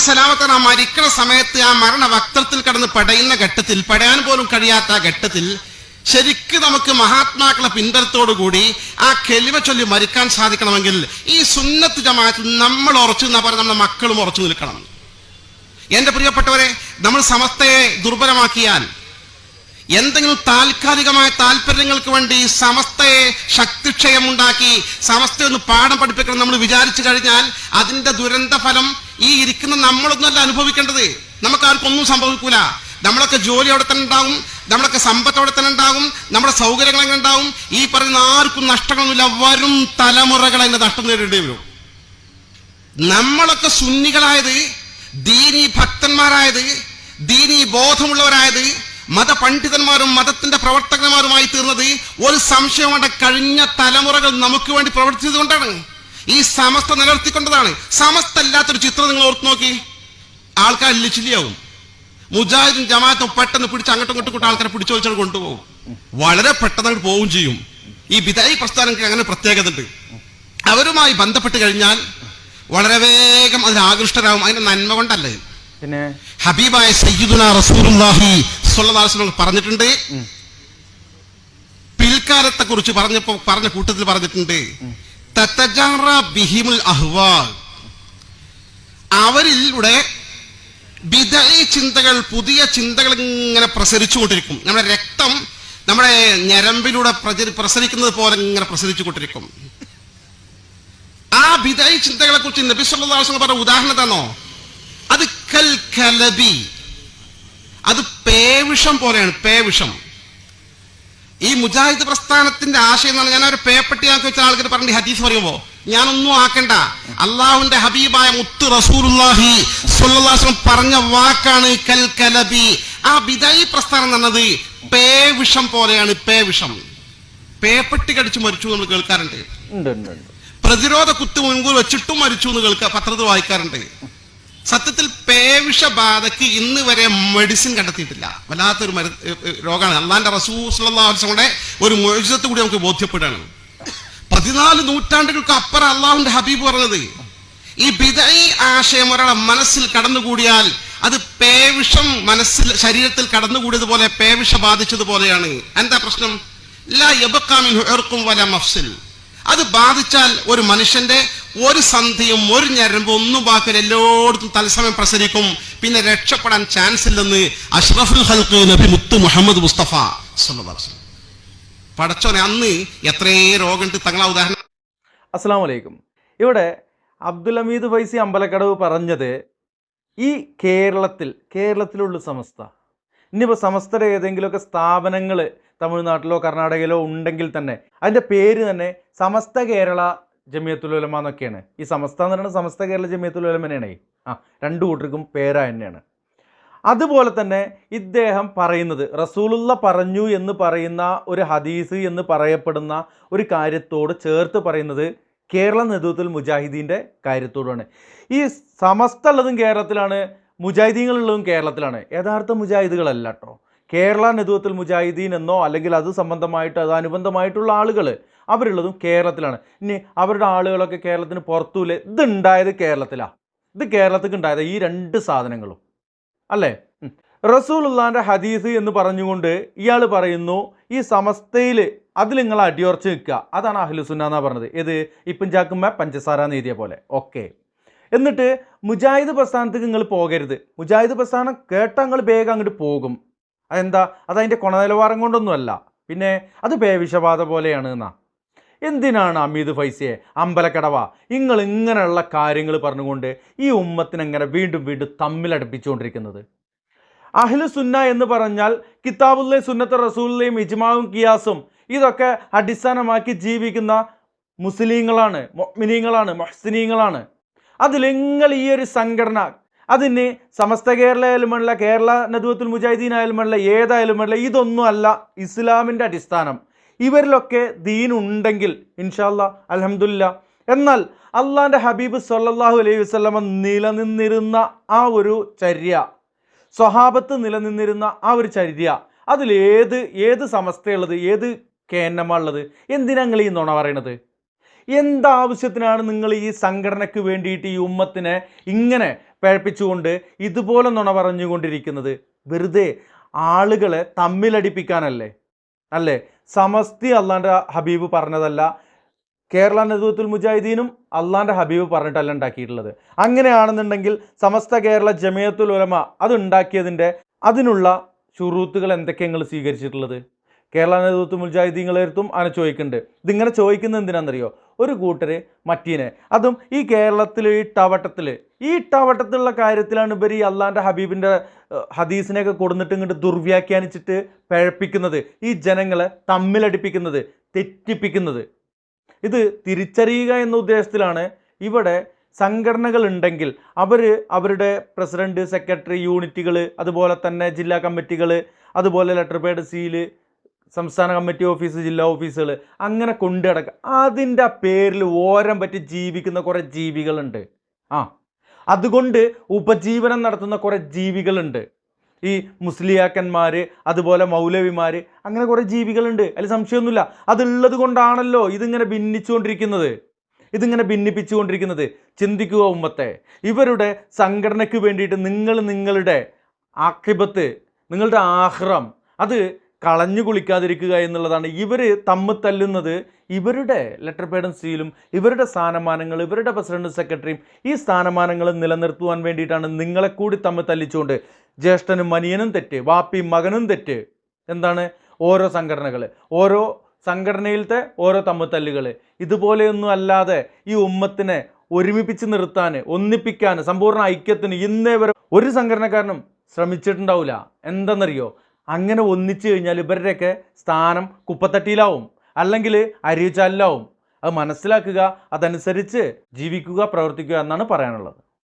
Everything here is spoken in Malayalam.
സലാമത്തൻ ആ മരിക്കുന്ന സമയത്ത് ആ മരണ വക്തത്തിൽ കടന്ന് പടയുന്ന ഘട്ടത്തിൽ പടയാൻ പോലും കഴിയാത്ത ആ ഘട്ടത്തിൽ ശരിക്കും നമുക്ക് മഹാത്മാക്കളെ പിൻബലത്തോടുകൂടി ആ കെലിമ ചൊല്ലി മരിക്കാൻ സാധിക്കണമെങ്കിൽ ഈ സുന്നത്ത് ജമാത്തിൽ നമ്മൾ ഉറച്ചു നിന്നാൽ പറഞ്ഞ നമ്മുടെ മക്കളും ഉറച്ചു നിൽക്കണം. എന്റെ പ്രിയപ്പെട്ടവരെ നമ്മൾ സമസ്തയെ ദുർബലമാക്കിയാൽ എന്തെങ്കിലും താൽക്കാലികമായ താല്പര്യങ്ങൾക്ക് വേണ്ടി സമസ്തയെ ശക്തിക്ഷയമുണ്ടാക്കി സമസ്തയെ ഒന്ന് പാഠം പഠിപ്പിക്കണം നമ്മൾ വിചാരിച്ചു കഴിഞ്ഞാൽ അതിന്റെ ദുരന്ത ഫലം ഈ ഇരിക്കുന്ന നമ്മളൊന്നുമല്ല അനുഭവിക്കേണ്ടത്. നമുക്ക് ആർക്കൊന്നും ഒന്നും സംഭവിക്കൂല. നമ്മളൊക്കെ ജോലി അവിടെ തന്നെ ഉണ്ടാവും നമ്മളൊക്കെ സമ്പത്ത് അവിടെ തന്നെ ഉണ്ടാവും നമ്മുടെ സൗകര്യങ്ങൾ അങ്ങനെ ഉണ്ടാവും ഈ പറയുന്ന ആർക്കും നഷ്ടങ്ങളൊന്നുമില്ല. വരും തലമുറകൾ അതിന്റെ നഷ്ടം നേരിടേണ്ടി വരും. നമ്മളൊക്കെ സുന്നികളായത് ദീനി ഭക്തന്മാരായത് ദീനി ബോധമുള്ളവരായത് മതപണ്ഡിതന്മാരും മതത്തിന്റെ പ്രവർത്തകന്മാരുമായി തീർന്നത് ഒരു സംശയമുണ്ട് കഴിഞ്ഞ തലമുറകൾ നമുക്ക് വേണ്ടി പ്രവർത്തിച്ചത് കൊണ്ടാണ്. ഈ സമസ്ത നിലനിർത്തിക്കൊണ്ടതാണ്. സമസ്ത അല്ലാത്തൊരു ചിത്രം നിങ്ങൾ ഓർത്ത് നോക്കി. ആൾക്കാർ ലിച്ചിലിയാവും. മുജാഹിദും ജമാഅത്തും പെട്ടെന്ന് പിടിച്ച് അങ്ങോട്ടും ഇങ്ങോട്ടും കൂട്ടി ആൾക്കാരെ പിടിച്ചു വെച്ചാൽ കൊണ്ടുപോകും. വളരെ പെട്ടെന്ന് അങ്ങോട്ട് പോവുകയും ചെയ്യും. ഈ വിദായി പ്രസ്ഥാനം അങ്ങനെ പ്രത്യേകത ഉണ്ട് അവരുമായി ബന്ധപ്പെട്ട് കഴിഞ്ഞാൽ വളരെ വേഗം അതിന് ആകൃഷ്ടരാകും. അതിന്റെ നന്മ കൊണ്ടല്ലേ? ഹബീബായ സയ്യിദുന റസൂലുള്ളാഹി അലൈഹി പറഞ്ഞിട്ടുണ്ട്. പിൽക്കാലത്തെ കുറിച്ച് പറഞ്ഞപ്പോ പറഞ്ഞ കൂട്ടത്തിൽ പറഞ്ഞിട്ടുണ്ട്. ബിഹിമുൽ അഹ്വാൽ. അവരിലൂടെ വിദയി ചിന്തകൾ പുതിയ ചിന്തകൾ ഇങ്ങനെ പ്രസരിച്ചുകൊണ്ടിരിക്കും. നമ്മുടെ രക്തം നമ്മുടെ ഞരമ്പിലൂടെ പ്രചരി പ്രസരിക്കുന്നത് പോലെ ഇങ്ങനെ പ്രസരിച്ചുകൊണ്ടിരിക്കും. ആ വിദയി ചിന്തകളെ കുറിച്ച് നബി സല്ലല്ലാഹു അലൈഹി വസല്ലം പറഞ്ഞ ഉദാഹരണം തന്നോ അത് കൽ കലബി അത് പേവിഷം പോലെയാണ് പേവിഷം ഈ മുജാഹിദ് പ്രസ്ഥാനത്തിന്റെ ആശയം എന്നാണ് ഞാൻ ഒരു പേപ്പട്ടി ആക്കി വെച്ച ആൾക്കാർ പറഞ്ഞു ഹദീസ് പറയുമ്പോ ഞാനൊന്നും ആക്കണ്ട. അള്ളാഹുന്റെ ഹബീബായ മുത്ത് വസല്ലം പറഞ്ഞ വാക്കാണ് കൽ കലബി. ആ ബിദായി പ്രസ്ഥാനം എന്നത് പേവിഷം പോലെയാണ് പേവിഷം പേപ്പട്ടി കടിച്ചു മരിച്ചു എന്ന് കേൾക്കാറുണ്ട്. പ്രതിരോധ കുത്ത് മുൻകൂർ വെച്ചിട്ടും മരിച്ചു എന്ന് കേൾക്കാ പത്രത്തിൽ വായിക്കാറുണ്ട്. സത്യത്തിൽ പേവിഷബാധയ്ക്ക് ഇന്ന് വരെ മെഡിസിൻ കണ്ടെത്തിയിട്ടില്ല. വല്ലാത്തൊരു മരു രോഗമാണ്. അള്ളാന്റെ റസൂസുള്ളവരുടെ ഒരു മോചിതത്തെ കൂടി നമുക്ക് ബോധ്യപ്പെടുകയാണ് പതിനാല് നൂറ്റാണ്ടുകൾക്ക് അപ്പുറം അള്ളാഹുന്റെ ഹബീബ് പറഞ്ഞത് ഈ ബിതൈ ആശയം ഒരാളെ മനസ്സിൽ കടന്നുകൂടിയാൽ അത് പേവിഷം മനസ്സിൽ ശരീരത്തിൽ കടന്നുകൂടിയതുപോലെ പേവിഷ ബാധിച്ചതുപോലെയാണ്. എന്താ പ്രശ്നം? ലാ ഇർഖും വല മഫ്സിൽ. അത് ബാധിച്ചാൽ ഒരു മനുഷ്യന്റെ ഒരു സന്ധിയും ഒരു ഞരമ്പും ഒന്നും ബാക്കി എല്ലായിടത്തും തത്സമയം പ്രസരിക്കും. പിന്നെ രക്ഷപ്പെടാൻ ചാൻസ് ഇല്ലെന്ന് അഷ്റഫുൽ ഹൽക്ക് നബി മുത്ത് മുഹമ്മദ് മുസ്തഫ. പടച്ചോനെ അന്ന് എത്രയേ രോഗമുണ്ട്. തങ്ങളാ ഉദാഹരണം. അസ്സാം വലൈക്കും ഇവിടെ അബ്ദുൽ അമീദ് ഫൈസി അമ്പലക്കടവ് പറഞ്ഞത് ഈ കേരളത്തിൽ കേരളത്തിലുള്ള സമസ്ത. ഇനിയിപ്പോൾ സമസ്തയുടെ ഏതെങ്കിലുമൊക്കെ സ്ഥാപനങ്ങൾ തമിഴ്നാട്ടിലോ കർണാടകയിലോ ഉണ്ടെങ്കിൽ തന്നെ അതിന്റെ പേര് തന്നെ സമസ്ത കേരള ജമിയത്തുൽ ഉലമ എന്നൊക്കെയാണ് ഈ സമസ്ത എന്ന് പറയുന്നത് സമസ്ത കേരള തന്നെയാണ് ആ രണ്ടു കൂട്ടർക്കും പേര തന്നെയാണ്. അതുപോലെ തന്നെ ഇദ്ദേഹം പറയുന്നത് റസൂലുള്ള പറഞ്ഞു എന്ന് പറയുന്ന ഒരു ഹദീസ് എന്ന് പറയപ്പെടുന്ന ഒരു കാര്യത്തോട് ചേർത്ത് പറയുന്നത് കേരള നേതൃത്വത്തിൽ മുജാഹിദീന്റെ കാര്യത്തോടാണ്. ഈ സമസ്ത ഉള്ളതും കേരളത്തിലാണ് മുജാഹിദീങ്ങളുള്ളതും കേരളത്തിലാണ്. യഥാർത്ഥ മുജാഹിദുകളല്ല കേട്ടോ കേരള നേതൃത്വത്തിൽ മുജാഹിദീൻ എന്നോ അല്ലെങ്കിൽ അത് സംബന്ധമായിട്ട് അത് അനുബന്ധമായിട്ടുള്ള ആളുകൾ അവരുള്ളതും കേരളത്തിലാണ്. ഇനി അവരുടെ ആളുകളൊക്കെ കേരളത്തിന് പുറത്തൂല്ലേ ഇത് ഉണ്ടായത് കേരളത്തിലാണ് ഇത് കേരളത്തിലേക്ക് ഉണ്ടായത് ഈ രണ്ട് സാധനങ്ങളും. അല്ലേ? ഉം. റസൂലുള്ളാന്റെ ഹദീസ് എന്ന് പറഞ്ഞുകൊണ്ട് ഇയാൾ പറയുന്നു ഈ സമസ്തയിൽ അതിൽ നിങ്ങൾ അടിയുറച്ച് നിൽക്കുക അതാണ് അഹ്ലുസുന്ന എന്നാണ് പറഞ്ഞത്. ഏത്? ഇപ്പം ചാക്കുമ്മ പഞ്ചസാര എഴുതിയ പോലെ. ഓക്കെ. എന്നിട്ട് മുജാഹിദ് പ്രസ്ഥാനത്തേക്ക് നിങ്ങൾ പോകരുത്. മുജാഹിദ് പ്രസ്ഥാനം കേട്ട നിങ്ങൾ വേഗം അങ്ങോട്ട് പോകും. അതെന്താ? അതതിന്റെ ഗുണനിലവാരം കൊണ്ടൊന്നുമല്ല. പിന്നെ അത് പേവിഷബാധ പോലെയാണ് എന്നാ എന്തിനാണ് അമീദ് ഫൈസിയെ അമ്പലക്കടവ നിങ്ങൾ ഇങ്ങനെയുള്ള കാര്യങ്ങൾ പറഞ്ഞുകൊണ്ട് ഈ ഉമ്മത്തിനെങ്ങനെ വീണ്ടും വീണ്ടും തമ്മിലടുപ്പിച്ചുകൊണ്ടിരിക്കുന്നത്? അഹ്ലു സുന്ന എന്ന് പറഞ്ഞാൽ കിതാബുല്ലേ സുന്നത്ത് റസൂലിലെയും ഇജ്മാവും കിയാസും ഇതൊക്കെ അടിസ്ഥാനമാക്കി ജീവിക്കുന്ന മുസ്ലിങ്ങളാണ് മൊമിനീങ്ങളാണ് മൊഹ്സിനീങ്ങളാണ്. അതിൽ നിങ്ങൾ ഈ ഒരു സംഘടന അതിന് സമസ്ത കേരള ആയാലും വേണ്ടില്ല കേരള നദുവത്തുൽ മുജാഹിദീൻ ഏതായാലും വേണ്ടില്ല ഇതൊന്നും അല്ല ഇസ്ലാമിന്റെ അടിസ്ഥാനം. ഇവരിലൊക്കെ ദീൻ ഉണ്ടെങ്കിൽ ഇൻഷാല്ല അലഹമുല്ല എന്നാൽ അള്ളാന്റെ ഹബീബ് സല്ലാഹു അലൈഹി വസ്ലമ നിലനിന്നിരുന്ന ആ ഒരു ചര്യ സ്വഹാബത്ത് നിലനിന്നിരുന്ന ആ ഒരു ചര്യ അതിൽ ഏത് സമസ്തയുള്ളത് ഏത് കേന്നമ ഉള്ളത് എന്തിനാ നിങ്ങൾ ഈ നുണ പറയണത്? എന്താവശ്യത്തിനാണ് നിങ്ങൾ ഈ സംഘടനയ്ക്ക് വേണ്ടിയിട്ട് ഈ ഉമ്മത്തിനെ ഇങ്ങനെ പേഴ്പ്പിച്ചുകൊണ്ട് ഇതുപോലെ നുണ പറഞ്ഞുകൊണ്ടിരിക്കുന്നത് വെറുതെ ആളുകളെ തമ്മിലടിപ്പിക്കാനല്ലേ? അല്ലേ? സമസ്തി അള്ളാന്റെ ഹബീബ് പറഞ്ഞതല്ല. കേരള നേതൃത്വത്തിൽ മുജാഹിദീനും അള്ളാന്റെ ഹബീബ് പറഞ്ഞിട്ടല്ല ഉണ്ടാക്കിയിട്ടുള്ളത്. അങ്ങനെയാണെന്നുണ്ടെങ്കിൽ സമസ്ത കേരള ജമിയത്തുൽ ഉലമ അത് ഉണ്ടാക്കിയതിന്റെ അതിനുള്ള ഷുറൂത്തുകൾ എന്തൊക്കെ നിങ്ങൾ സ്വീകരിച്ചിട്ടുള്ളത്? കേരള നേതൃത്വം മുജാഹിദീങ്ങളെടുത്തും അങ്ങനെ ചോദിക്കുന്നുണ്ട്. ഇതിങ്ങനെ ചോദിക്കുന്നത് എന്തിനാണെന്നറിയോ? ഒരു കൂട്ടർ മറ്റീനെ. അതും ഈ കേരളത്തിൽ ഈ ടവട്ടത്തിൽ ഈ ടവട്ടത്തിലുള്ള കാര്യത്തിലാണ് ഇവർ ഈ അള്ളാന്റെ ഹബീബിന്റെ ഹദീസിനെയൊക്കെ കൊടുന്നിട്ട് ഇങ്ങോട്ട് ദുർവ്യാഖ്യാനിച്ചിട്ട് പഴപ്പിക്കുന്നത്. ഈ ജനങ്ങളെ തമ്മിലടിപ്പിക്കുന്നത് തെറ്റിപ്പിക്കുന്നത്. ഇത് തിരിച്ചറിയുക എന്ന ഉദ്ദേശത്തിലാണ് ഇവിടെ സംഘടനകൾ ഉണ്ടെങ്കിൽ അവർ അവരുടെ പ്രസിഡന്റ് സെക്രട്ടറി യൂണിറ്റുകൾ അതുപോലെ തന്നെ ജില്ലാ കമ്മിറ്റികൾ അതുപോലെ ലെറ്റർ പേഡ് സീൽ സംസ്ഥാന കമ്മിറ്റി ഓഫീസ് ജില്ലാ ഓഫീസുകൾ അങ്ങനെ കൊണ്ടു കിടക്കുക അതിന്റെ പേരിൽ ഓരം പറ്റി ജീവിക്കുന്ന കുറേ ജീവികളുണ്ട്. ആ അതുകൊണ്ട് ഉപജീവനം നടത്തുന്ന കുറേ ജീവികളുണ്ട്. ഈ മുസ്ലിയാക്കന്മാർ അതുപോലെ മൗലവിമാർ അങ്ങനെ കുറേ ജീവികളുണ്ട്. അതിൽ സംശയമൊന്നുമില്ല. അതുള്ളത് കൊണ്ടാണല്ലോ ഇതിങ്ങനെ ഭിന്നിച്ചുകൊണ്ടിരിക്കുന്നത്. ഇതിങ്ങനെ ഭിന്നിപ്പിച്ചുകൊണ്ടിരിക്കുന്നത്. ചിന്തിക്കുക ഉമ്മത്തെ. ഇവരുടെ സംഘടനയ്ക്ക് വേണ്ടിയിട്ട് നിങ്ങൾ നിങ്ങളുടെ ആക്കിബത്ത് നിങ്ങളുടെ ആഹ്റം അത് കളഞ്ഞു കുളിക്കാതിരിക്കുക എന്നുള്ളതാണ് ഇവർ തമ്മിൽ തല്ലുന്നത്. ഇവരുടെ ലെറ്റർ പേഡും സീലും ഇവരുടെ സ്ഥാനമാനങ്ങൾ ഇവരുടെ പ്രസിഡന്റ് സെക്രട്ടറിയും ഈ സ്ഥാനമാനങ്ങൾ നിലനിർത്തുവാൻ വേണ്ടിയിട്ടാണ് നിങ്ങളെ കൂടി തമ്മിൽ തല്ലിച്ചുകൊണ്ട് ജ്യേഷ്ഠനും മനിയനും തെറ്റ് വാപ്പിയും മകനും തെറ്റ്. എന്താണ്? ഓരോ സംഘടനകൾ ഓരോ സംഘടനയിലത്തെ ഓരോ തമ്മിത്തല്ലുകൾ ഇതുപോലെയൊന്നും അല്ലാതെ ഈ ഉമ്മത്തിനെ ഒരുമിപ്പിച്ച് നിർത്താൻ ഒന്നിപ്പിക്കാൻ സമ്പൂർണ ഐക്യത്തിന് ഇന്നേ വരെ ഒരു സംഘടനക്കാരനും ശ്രമിച്ചിട്ടുണ്ടാവില്ല. എന്തെന്നറിയോ? അങ്ങനെ ഒന്നിച്ചു കഴിഞ്ഞാൽ ഇവരുടെയൊക്കെ സ്ഥാനം കുപ്പത്തട്ടിയിലാവും. അല്ലെങ്കിൽ അരിച്ചാലിലാവും അത് മനസ്സിലാക്കുക അതനുസരിച്ച് ജീവിക്കുക പ്രവർത്തിക്കുക എന്നാണ് പറയാനുള്ളത്.